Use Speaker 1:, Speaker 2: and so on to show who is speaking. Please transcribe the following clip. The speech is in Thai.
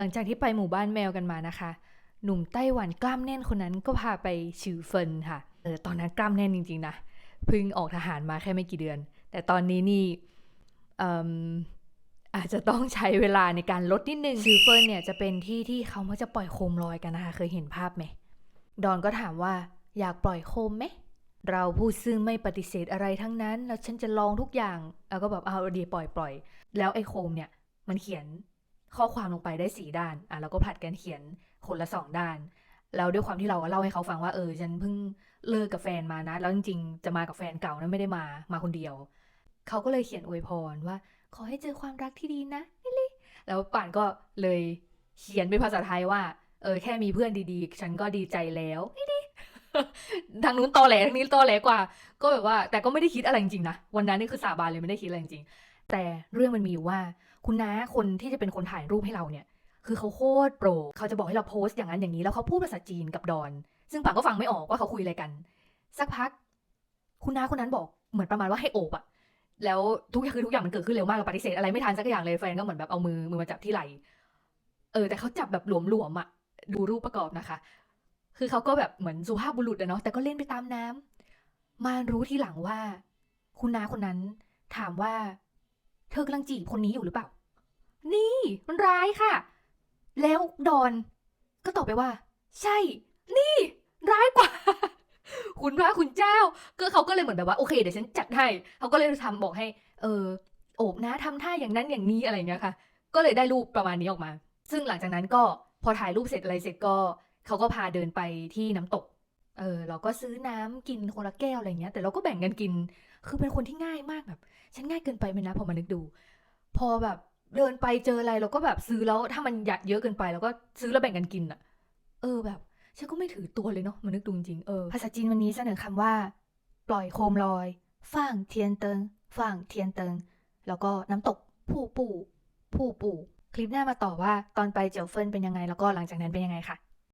Speaker 1: หลังจากที่ไปหมู่บ้านแมวกันมานะคะ หนุ่มไต้หวันกล้ามแน่นคนนั้นก็พาไปชื่อเฟินค่ะ เออตอนนั้นกล้ามแน่นจริงๆนะเพิ่งออกทหารมาแค่ไม่กี่เดือน แต่ตอนนี้นี่เอิ่มอาจจะต้องใช้เวลาในการลดนิดนึงชื่อเฟินเนี่ยจะเป็นที่ที่เขามักจะปล่อยโคมลอยกันนะคะ เคยเห็นภาพไหม ดอนก็ถามว่าอยากปล่อยโคมไหม เราพูดซึ่งไม่ปฏิเสธอะไรทั้งนั้น แล้วฉันจะลองทุกอย่าง แล้วก็แบบเอาดีปล่อยปล่อย แล้วไอ้โคมเนี่ยมันเขียน ข้อความลงไปได้สีด้านอะเราก็ผลัดกันเขียนคนละสองด้าน แล้วด้วยความที่เราเล่าให้เขาฟังว่าเออฉันเพิ่งเลิกกับแฟนมานะ แล้วจริงๆจะมากับแฟนเก่านะไม่ได้มามาคนเดียว เขาก็เลยเขียนอวยพรว่า ขอให้เจอความรักที่ดีนะนี่เลิแล้วป่านก็เลยเขียนเป็นภาษาไทยว่าเออแค่มีเพื่อนดีๆ ฉันก็ดีใจแล้วนี่ดิทางนู้นตอแหลทางนี้ตอแหลกว่า ก็แบบว่า แต่ก็ไม่ได้คิดอะไรจริงๆนะวันนั้นนี่คือสาบานเลยไม่ได้คิดอะไรจริง แต่เรื่องมันมีอยู่ว่า คุณน้าคนที่จะเป็นคนถ่ายรูปให้เราเนี่ย คือเขาโคตรโปร เขาจะบอกให้เราโพสต์อย่างนั้นอย่างนี้ แล้วเขาพูดภาษาจีนกับดอน ซึ่งป่านก็ฟังไม่ออกว่าเขาคุยอะไรกัน สักพัก คุณน้าคนนั้นบอกเหมือนประมาณว่าให้โอบอะแล้วทุกอย่างคือทุกอย่างมันเกิดขึ้นเร็วมากเราปฏิเสธอะไรไม่ทันสักอย่างเลยแฟนก็เหมือนแบบเอามือมือมาจับที่ไหล่เออแต่เขาจับแบบหลวมๆอะดูรูปประกอบนะคะ คือเขาก็แบบเหมือนสุภาพบุรุษอะเนาะแต่ก็เล่นไปตามน้ำมารู้ทีหลังว่า คุณนาคนนั้นถามว่า เธอกำลังจีบคนนี้อยู่หรือเปล่า นี่มันร้ายค่ะ แล้วดอน ก็ตอบไปว่า ใช่ นี่ ร้ายกว่า คุณพระคุณเจ้า ก็เขาก็เลยเหมือนแบบว่าโอเคเดี๋ยวฉันจัดให้ เขาก็เลยทำบอกให้ เออ โอบนะทำท่าอย่างนั้นอย่างนี้อะไรเงี้ยค่ะ ก็เลยได้รูปประมาณนี้ออกมา ซึ่งหลังจากนั้นก็พอถ่ายรูปเสร็จอะไรเสร็จก็ เขาก็พาเดินไปที่น้ำตก เออเราก็ซื้อน้ำกินคนละแก้วอะไรเงี้ย แต่เราก็แบ่งกันกิน คือเป็นคนที่ง่ายมากแบบ ฉันง่ายเกินไปไหมนะพอมานึกดู พอแบบเดินไปเจออะไรเราก็แบบซื้อแล้วถ้ามันหยัดเยอะเกินไปเราก็ซื้อแล้วแบ่งกันกินอะเออแบบฉันก็ไม่ถือตัวเลยเนาะมานึกดูจริงเออภาษาจีนวันนี้เสนอคำว่า ปล่อยโคมลอยฟ่างเทียนเติงฟ่างเทียนเติง แล้วก็น้ำตกผู้ปู่ผู้ปู่คลิปหน้ามาต่อว่าตอนไปเจียวเฟินเป็นยังไงแล้วก็หลังจากนั้นเป็นยังไงค่ะ